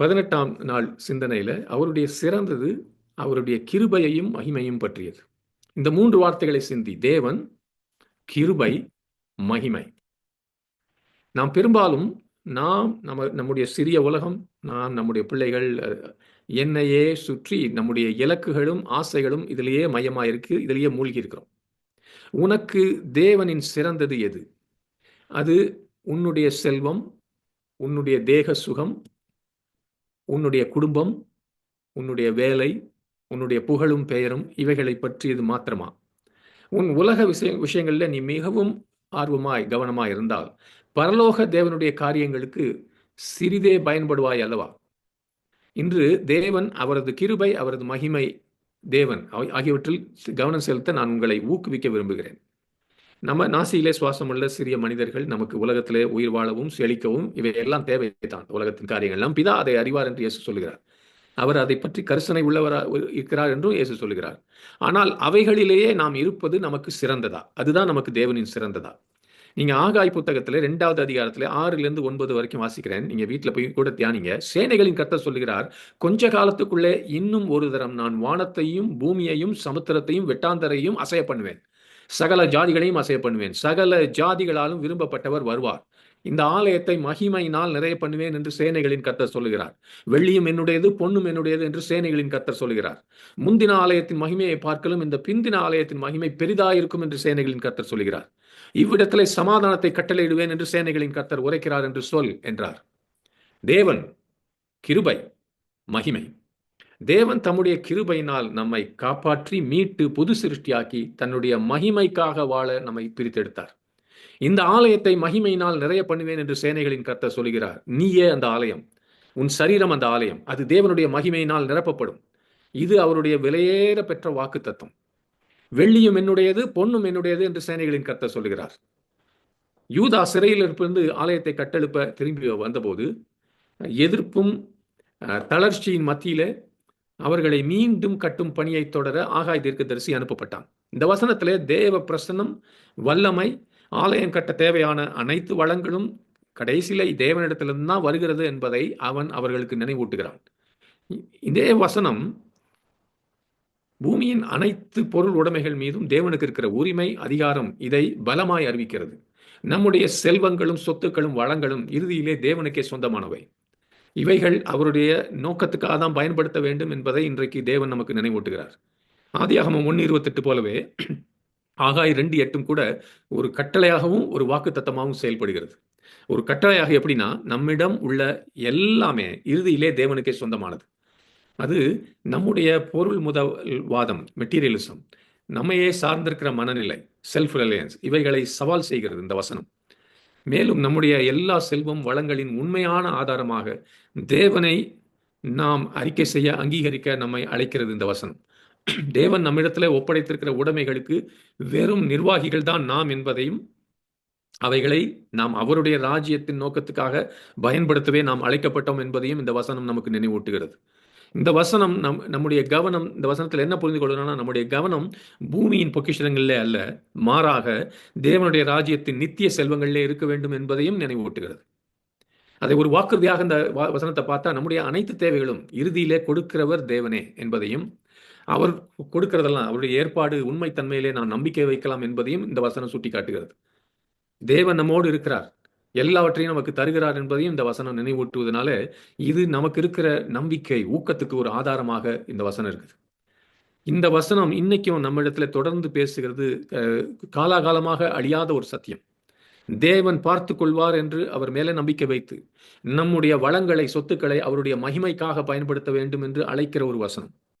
பதினெட்டாம் நாள் சிந்தனையில் அவருடைய சிறந்தது அவருடைய கிருபையையும் மகிமையும் பற்றியது. இந்த மூன்று வார்த்தைகளை சிந்தி. தேவன் கிருபை மகிமை. நாம் பெரும்பாலும் நாம் நம்ம நம்முடைய சிறிய உலகம் நாம் நம்முடைய பிள்ளைகள் என்னையே சுற்றி நம்முடைய இலக்குகளும் ஆசைகளும் இதிலேயே மையமாயிருக்கு இதிலேயே மூழ்கி இருக்கிறோம் உனக்கு தேவனின் சிறந்தது எது? அது உன்னுடைய செல்வம் உன்னுடைய தேக சுகம் உன்னுடைய குடும்பம் உன்னுடைய வேலை உன்னுடைய புகழும் பெயரும் இவைகளை பற்றியது மாத்திரமா? உன் உலக விஷய விஷயங்களில் நீ மிகவும் ஆர்வமாய் கவனமாய் இருந்தால் பரலோக தேவனுடைய காரியங்களுக்கு சிறிதே பயன்படுவாய் அல்லவா? இன்று தேவன் அவரது கிருபை அவரது மகிமை தேவன் ஆகியவற்றில் கவனம் செலுத்த நான் உங்களை ஊக்குவிக்க விரும்புகிறேன். நம்ம நாசியிலே சுவாசமுள்ள சிறிய மனிதர்கள் நமக்கு உலகத்திலே உயிர் வாழவும் செழிக்கவும் இவையெல்லாம் தேவைதான் உலகத்தின் காரியங்கள்லாம். பிதா அதை அறிவார் என்று இயேசு சொல்கிறார் அவர் அதை பற்றி கரிசனை உள்ளவரா இருக்கிறார் என்றும் இயேசு சொல்கிறார் ஆனால் அவைகளிலேயே நாம் இருப்பது நமக்கு சிறந்ததா? அதுதான் நமக்கு தேவனின் சிறந்ததா? நீங்க ஆகாய் புத்தகத்துல ரெண்டாவது அதிகாரத்துல ஆறுல இருந்து ஒன்பது வரைக்கும் வாசிக்கிறேன். நீங்க வீட்டுல போய் கூட தியானிங்க. சேனைகளின் கத்த சொல்லுகிறார் கொஞ்ச காலத்துக்குள்ளே இன்னும் ஒரு தரம் நான் வானத்தையும் பூமியையும் சமுத்திரத்தையும் வெட்டாந்தரையும் அசைய பண்ணுவேன். சகல ஜாதிகளையும் அசைய பண்ணுவேன். சகல ஜாதிகளாலும் விரும்பப்பட்டவர் வருவார். இந்த ஆலயத்தை மகிமையினால் நிறைய பண்ணுவேன் என்று சேனைகளின் கத்தர் சொல்லுகிறார். வெள்ளியும் என்னுடையது பொண்ணும் என்னுடையது என்று சேனைகளின் கத்தர் சொல்லுகிறார். முந்தின ஆலயத்தின் மகிமையை பார்க்கலும் இந்த பிந்தின ஆலயத்தின் மகிமை பெரிதாயிருக்கும் என்று சேனைகளின் கத்தர் சொல்லுகிறார். இவ்விடத்திலே சமாதானத்தை கட்டளையிடுவேன் என்று சேனைகளின் கத்தர் உரைக்கிறார் என்று சொல் என்றார். தேவன் கிருபை மகிமை. தேவன் தம்முடைய கிருபையினால் நம்மை காப்பாற்றி மீட்டு புது சிருஷ்டியாக்கி தன்னுடைய மகிமைக்காக வாழ நம்மை பிரித்தெடுத்தார். இந்த ஆலயத்தை மகிமையினால் நிறைய பண்ணுவேன் என்று சேனைகளின் கர்த்தர் சொல்கிறார். நீயே அந்த ஆலயம். உன் சரீரம் அந்த ஆலயம். அது தேவனுடைய மகிமையினால் நிரப்பப்படும். இது அவருடைய விலையேற பெற்ற வாக்கு தத்துவம் வெள்ளியும் என்னுடையது பொண்ணும் என்னுடையது என்று சேனைகளின் கர்த்தர் சொல்கிறார். யூதா சிறையில் இருந்து ஆலயத்தை கட்டெழுப்ப திரும்பி வந்தபோது எதிர்ப்பும் தளர்ச்சியின் மத்தியில அவர்களை மீண்டும் கட்டும் பணியை தொடர ஆகாய் தீர்க்கதரிசி அனுப்பப்பட்டான். இந்த வசனத்திலே தேவ பிரசனம் வல்லமை ஆலயம் கட்ட தேவையான அனைத்து வளங்களும் கடைசியில தேவனிடத்திலிருந்து தான் வருகிறது என்பதை அவன் அவர்களுக்கு நினைவூட்டுகிறான். இதே வசனம் பூமியின் அனைத்து பொருள் உடைமைகள் மீதும் தேவனுக்கு இருக்கிற உரிமை அதிகாரம் இதை பலமாய் அறிவிக்கிறது. நம்முடைய செல்வங்களும் சொத்துக்களும் வளங்களும் இறுதியிலே தேவனுக்கே சொந்தமானவை. இவைகள் அவருடைய நோக்கத்துக்காக தான் பயன்படுத்த வேண்டும் என்பதை இன்றைக்கு தேவன் நமக்கு நினைவூட்டுகிறார். ஆதியாகமம் ஒன்று இருபத்தெட்டு போலவே ஆகாய் ரெண்டு எட்டும் கூட ஒரு கட்டளையாகவும் ஒரு வாக்கு தத்தமாகவும் செயல்படுகிறது. ஒரு கட்டளையாக எப்படின்னா நம்மிடம் உள்ள எல்லாமே இறுதியிலே தேவனுக்கே சொந்தமானது. அது நம்முடைய பொருள் முதல் வாதம் மெட்டீரியலிசம் நம்மையே சார்ந்திருக்கிற மனநிலை செல்ஃப் ரிலையன்ஸ் இவைகளை சவால் செய்கிறது இந்த வசனம். மேலும் நம்முடைய எல்லா செல்வம் வளங்களின் உண்மையான ஆதாரமாக தேவனை நாம் அறிக்கை செய்ய அங்கீகரிக்க நம்மை அழைக்கிறது இந்த வசனம். தேவன் நம்மிடத்துல ஒப்படைத்திருக்கிற உடைமைகளுக்கு வெறும் நிர்வாகிகள் தான் நாம் என்பதையும் அவைகளை நாம் அவருடைய ராஜ்யத்தின் நோக்கத்துக்காக பயன்படுத்தவே நாம் அழைக்கப்பட்டோம் என்பதையும் இந்த வசனம் நமக்கு நினைவூட்டுகிறது. இந்த வசனம் நம் நம்முடைய கவனம் இந்த வசனத்தில் என்ன புரிந்து கொள்ளணும்னா நம்முடைய கவனம் பூமியின் பொக்கிஷங்களிலே அல்ல மாறாக தேவனுடைய ராஜ்யத்தின் நித்திய செல்வங்களிலே இருக்க வேண்டும் என்பதையும் நினைவூட்டுகிறது. அதை ஒரு வாக்குறுதியாக இந்த வசனத்தை பார்த்தா நம்முடைய அனைத்து தேவைகளும் இறுதியிலே கொடுக்கிறவர் தேவனே என்பதையும் அவர் கொடுக்கிறதெல்லாம் அவருடைய ஏற்பாடு உண்மைத்தன்மையிலே நான் நம்பிக்கை வைக்கலாம் என்பதையும் இந்த வசனம் சுட்டி காட்டுகிறது தேவன் நம்மோடு இருக்கிறார். எல்லாவற்றையும் நமக்கு தருகிறார் என்பதையும் இந்த வசனம் நினைவூட்டுவதனால இது நமக்கு இருக்கிற நம்பிக்கை ஊக்கத்துக்கு ஒரு ஆதாரமாக இந்த வசனம் இருக்குது. இந்த வசனம் இன்னைக்கும் நம்ம இடத்துல தொடர்ந்து பேசுகிறது காலாகாலமாக அழியாத ஒரு சத்தியம். தேவன் பார்த்து கொள்வார் என்று அவர் மேலே நம்பிக்கை வைத்து நம்முடைய வளங்களை சொத்துக்களை அவருடைய மகிமைக்காக பயன்படுத்த வேண்டும் என்று அழைக்கிற ஒரு வசனம்.